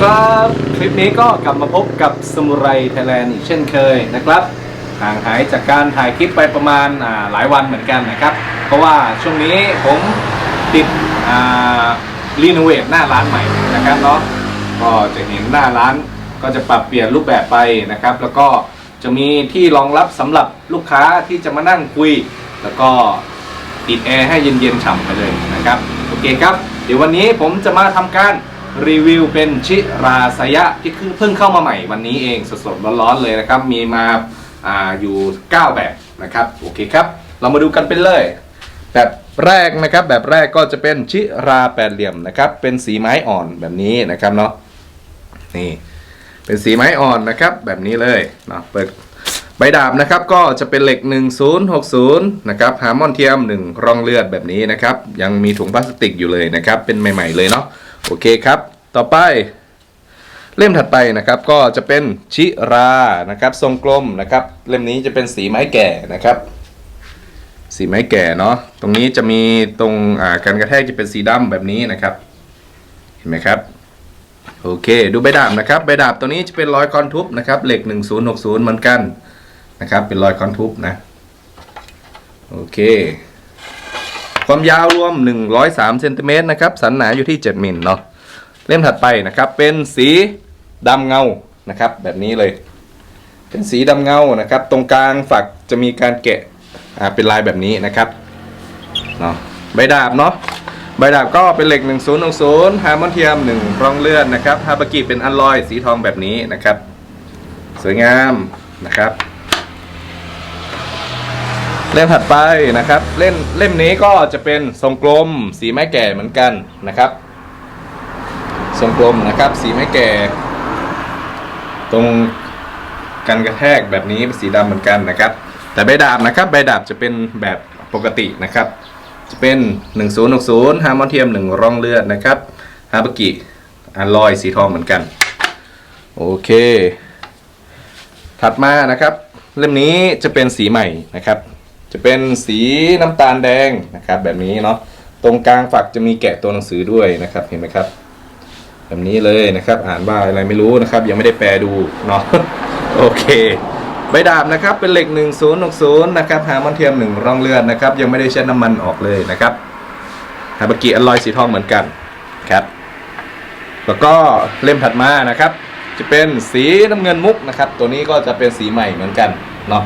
ครับ คลิปนี้ก็กลับมาพบกับสมุไรไทยแลนด์อีกเช่นเคยนะครับห่างหายจากการถ่ายคลิปไปประมาณาหลายวันเหมือนกันนะครับ เพราะว่าช่วงนี้ผมติดรีโนเวทหน้าร้านใหม่นะครับเนาะก็จะเห็นหน้าร้านก็จะปรับเปลี่ยนรูปแบบไปนะครับ แล้วก็จะมีที่รองรับสำหรับลูกค้าที่จะมานั่งคุย แล้วก็ติดแอร์ให้เย็นๆฉ่ำไปเลยนะครับโอเคครับ เดี๋ยววันนี้ผมจะมาทำการ รีวิวเป็นชิราสยะที่เพิ่งเข้ามาใหม่วันนี้เองสดๆร้อนๆเลยนะครับ มีมาอาอยู่ 9 แบบนะครับ โอเคครับ เรามาดูกันเป็นเลย แบบแรกนะครับ แบบแรกก็จะเป็นชิราแปดเหลี่ยมนะครับ เป็นสีไม้อ่อนแบบนี้นะครับเนาะนี่เป็นสีไม้อ่อนนะครับแบบนี้เลยเนาะเปิดใบดาบนะครับก็จะเป็นเหล็ก 1060 นะครับฮาร์มอนเทียม 1 รองเลือดแบบนี้นะครับ ยังมีถุงพลาสติกอยู่เลยนะครับ เป็นใหม่ ๆ เลยเนาะ โอเคครับ ต่อไป เล่มถัดไปนะครับก็จะเป็นชิรานะครับทรงกลมนะครับ เล่มนี้จะเป็นสีไม้แก่นะครับ สีไม้แก่เนาะตรงนี้จะมีตรงการกระแทกจะเป็นสีดำแบบนี้นะครับ เห็นไหมครับโอเค ดูใบดาบนะครับใบดาบตัวนี้จะเป็นรอยคอนทุบนะครับเหล็ก 1060 เหมือนกันนะครับ เป็นรอยคอนทุบนะ โอเค ความยาวรวม 103เซนติเมตรนะครับสันหนาอยู่ที่ 7มิลเนาะเล่มถัดไปนะครับ เป็นสีดำเงานะครับ แบบนี้เลย เป็นสีดำเงานะครับ ตรงกลางฝักจะมีการแกะอ่าเป็นลายแบบนี้นะครับเนาะใบดาบเนาะใบดาบก็เป็นเหล็ก 1060ฮาร์มอนเทียม1รองเลือดนะครับฮาบากิเป็นอัลลอยสีทองแบบนี้นะครับ สวยงามนะครับ เล่มถัดไปนะครับเล่มเล่มนี้ก็จะเป็นทรงกลมสีไม้แก่เหมือนกันนะครับ ทรงกลมนะครับสีไม้แก่ ตรงกันกระแทกแบบนี้เป็นสีดำเหมือนกันนะครับ แต่ใบดาบนะครับใบดาบจะเป็นแบบปกตินะครับ จะเป็น 1060ฮาร์มอนเทียม1ร่องเลือดนะครับฮาบกิอัลลอยสีทองเหมือนกัน โอเค ถัดมานะครับ เล่มนี้จะเป็นสีใหม่นะครับ จะเป็นสีน้ำตาลแดงนะครับ แบบนี้เนาะตรงกลางฝักจะมีแกะตัวหนังสือด้วยนะครับ เห็นไหมครับ แบบนี้เลยนะครับ อ่านว่าอะไรไม่รู้นะครับ ยังไม่ได้แปลดูเนาะโอเคใบดาบนะครับเป็นเหล็ก 1060 นะครับหามอนเทียม 1 ร่องเลือดนะครับ ยังไม่ได้เช็ดน้ำมันออกเลยนะครับฮาบากิอลลอยสีทองเหมือนกันครับ แล้วก็เล่มถัดมานะครับ จะเป็นสีน้ำเงินมุกนะครับ ตัวนี้ก็จะเป็นสีใหม่เหมือนกันเนาะ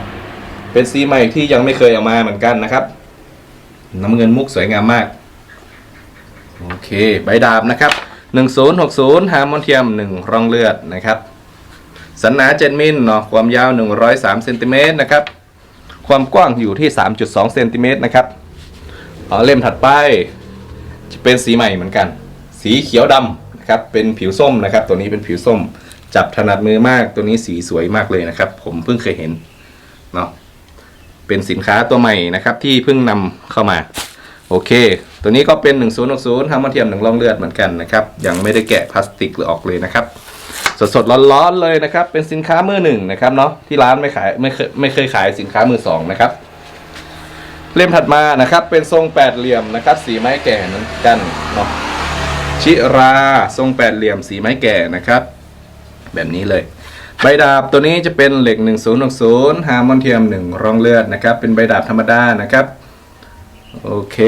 เป็นสีใหม่ที่ยังไม่เคยเอามาเหมือนกันนะครับ น้ำเงินมุกสวยงามมาก โอเค ใบดาบนะครับ 1060ฮาร์มอนเทียม 1 ร่องเลือดนะครับ สันหนา 7 มิลเนาะความยาว 103เซนติเมตรนะครับ ความกว้างอยู่ที่ 3.2เซนติเมตรนะครับอ๋อเล่มถัดไป จะเป็นสีใหม่เหมือนกัน สีเขียวดำนะครับ เป็นผิวส้มนะครับ ตัวนี้เป็นผิวส้ม จับถนัดมือมาก ตัวนี้สีสวยมากเลยนะครับ ผมเพิ่งเคยเห็นเนาะ เป็นสินค้าตัวใหม่นะครับที่เพิ่งนำเข้ามา โอเค ตัวนี้ก็เป็น 1060ทำมาเทียมหนึ่งร่องเลือดเหมือนกันนะครับยังไม่ได้แกะพลาสติกหรือออกเลยนะครับสดสดร้อนๆเลยนะครับ เป็นสินค้ามือหนึ่งนะครับเนาะที่ร้านไม่ขายไม่เคยไม่เคยขายสินค้ามือสองนะครับ เล่มถัดมานะครับ เป็นทรงแปดเหลี่ยมนะครับ สีไม้แก่เหมือนกันเนาะชิราทรงแปดเหลี่ยมสีไม้แก่นะครับ แบบนี้เลย ใบดาบตัวนี้จะเป็นเหล็ก 1060 ฮาร์มอนเทียม 1 รองเลือดนะครับ เป็นใบดาบธรรมดานะครับ โอเค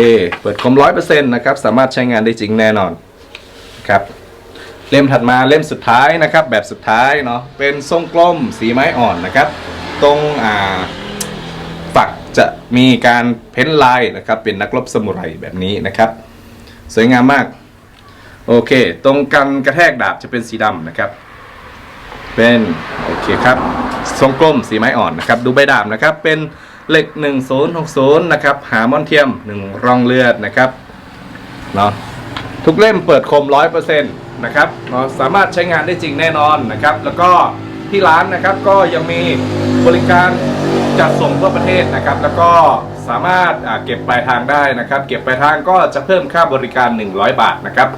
เปิดคมร้อยเปอร์เซ็นต์นะครับ สามารถใช้งานได้จริงแน่นอนครับ เล่มถัดมาเล่มสุดท้ายนะครับ แบบสุดท้ายเนาะ เป็นทรงกลมสีไม้อ่อนนะครับ ตรงอ่าฝักจะมีการเพ้นลายนะครับ เป็นนักรบสมุไรแบบนี้นะครับ สวยงามมาก โอเค ตรงกันกระแทกดาบจะเป็นสีดำนะครับ เป็นโอเคครับทรงกลมสีไม้อ่อนนะครับ ดูใบดาบนะครับ เป็นเหล็ก 1060 นะครับ หามอนเทียม 1 รองเลือดนะครับเนาะทุกเล่มเปิดคม 100%นะครับเนาะสามารถใช้งานได้จริงแน่นอนนะครับ แล้วก็ที่ร้านนะครับก็ยังมีบริการจัดส่งทั่วประเทศนะครับ แล้วก็สามารถเก็บปลายทางได้นะครับ เก็บปลายทางก็จะเพิ่มค่าบริการ 100 บาทนะครับ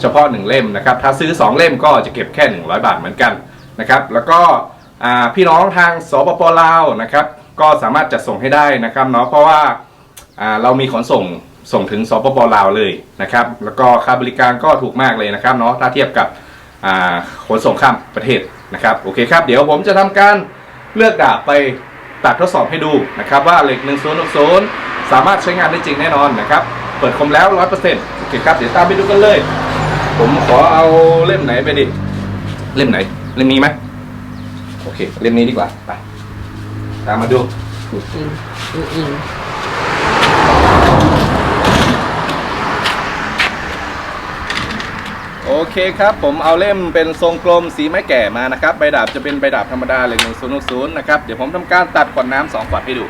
เฉพาะ 1 เล่มนะครับ ถ้าซื้อ 2 เล่มก็จะเก็บแค่ 100 บาทเหมือนกัน นะครับ แล้วก็พี่น้องทางสปปลาวนะครับ ก็สามารถจัดส่งให้ได้นะครับเนาะเพราะว่าเรามีขนส่งส่งถึงสปปลาวเลยนะครับ แล้วก็ค่าบริการก็ถูกมากเลยนะครับเนาะถ้าเทียบกับขนส่งข้ามประเทศนะครับโอเคครับเดี๋ยวผมจะทำการเลือกดาบไปตัดทดสอบให้ดูนะครับว่าเหล็ก1 0 6 0สามารถใช้งานได้จริงแน่นอนนะครับเปิดคมแล้ว 100%โอเคครับเดี๋ยวตามไปดูกันเลย ผมขอเอาเล่มไหนไปดิ เล่มไหน เล่มนี้ไหมโอเค เล่มนี้ดีกว่า ไป ตามมาดูอิงอิงอิงโอเคครับ ผมเอาเล่มเป็นทรงกลมสีไม้แก่มานะครับใบดาบจะเป็นใบดาบธรรมดาเหล็กหนึ่งศูนย์ศูนย์นะครับ เดี๋ยวผมทำการตัดขวดน้ำสองขวดให้ดู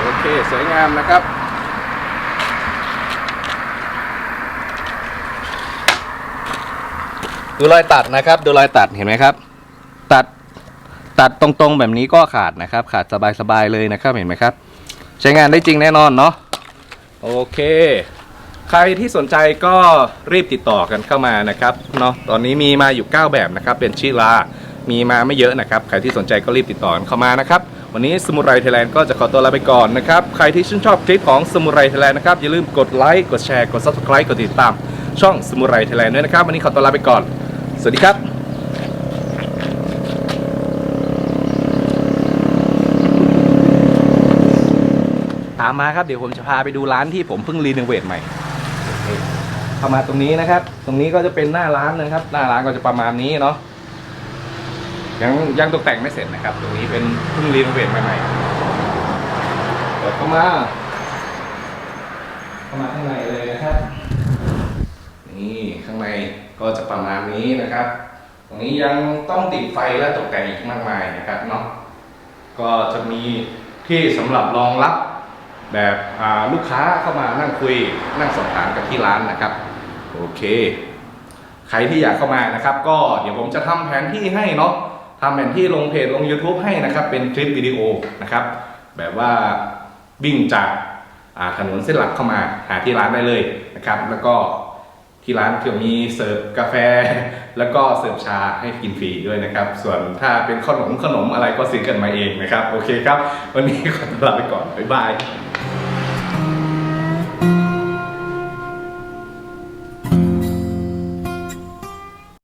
โอเค สวยงามนะครับ ดูรอยตัดนะครับ ดูรอยตัดเห็นไหมครับ ตัดตัดตรงๆแบบนี้ก็ขาดนะครับ ขาดสบายๆเลยนะครับเห็นไหมครับ ใช้งานได้จริงแน่นอนเนาะโอเค ใครที่สนใจก็รีบติดต่อกันเข้ามานะครับเนาะตอนนี้มีมาอยู่ 9 แบบนะครับ เป็นชิลา มีมาไม่เยอะนะครับ ใครที่สนใจก็รีบติดต่อกันเข้ามานะครับวันนี้สมุไรไทยแลนด์ก็จะขอตัวลาไปก่อนนะครับ ใครที่ชื่นชอบคลิปของสมุไรไทยแลนด์นะครับ อย่าลืมกดไลค์ กดแชร์ กด subscribe กดติดตาม ช่องสมุไรไทยแลนด์ด้วยนะครับ วันนี้ขอตัวลาไปก่อน สวัสดีครับ ตามมาครับเดี๋ยวผมจะพาไปดูร้านที่ผมเพิ่งรีโนเวทใหม่เข้ามาตรงนี้นะครับ ตรงนี้ก็จะเป็นหน้าร้านนะครับ หน้าร้านก็จะประมาณนี้เนาะยังยังตกแต่งไม่เสร็จนะครับ ตรงนี้เป็นเพิ่งรีโนเวทใหม่ๆเปิดเข้ามาเข้ามาข้างในเลยนะครับ นี่ข้างในก็จะประมาณนี้นะครับ ตรงนี้ยังต้องติดไฟและตกแต่งอีกมากมายนะครับเนาะก็จะมีที่สำหรับรองรับแบบลูกค้าเข้ามานั่งคุยนั่งสอบถามกับที่ร้านนะครับโอเค ใครที่อยากเข้ามานะครับ ก็เดี๋ยวผมจะทำแผนที่ให้เนาะทำแผนที่ลงเพจลง YouTube ให้นะครับ เป็นคลิปวิดีโอนะครับ แบบว่าวิ่งจากถนนเส้นหลักเข้ามาหาที่ร้านได้เลยนะครับ แล้วก็ ที่ร้านเผื่อมีเสิร์ฟกาแฟ แล้วก็เสิร์ฟชาให้กินฟรีด้วยนะครับ ส่วนถ้าเป็นขนมขนมอะไรก็ซื้อกันมาเองนะครับ โอเคครับ วันนี้ขอตัวลาไปก่อน บ๊ายบาย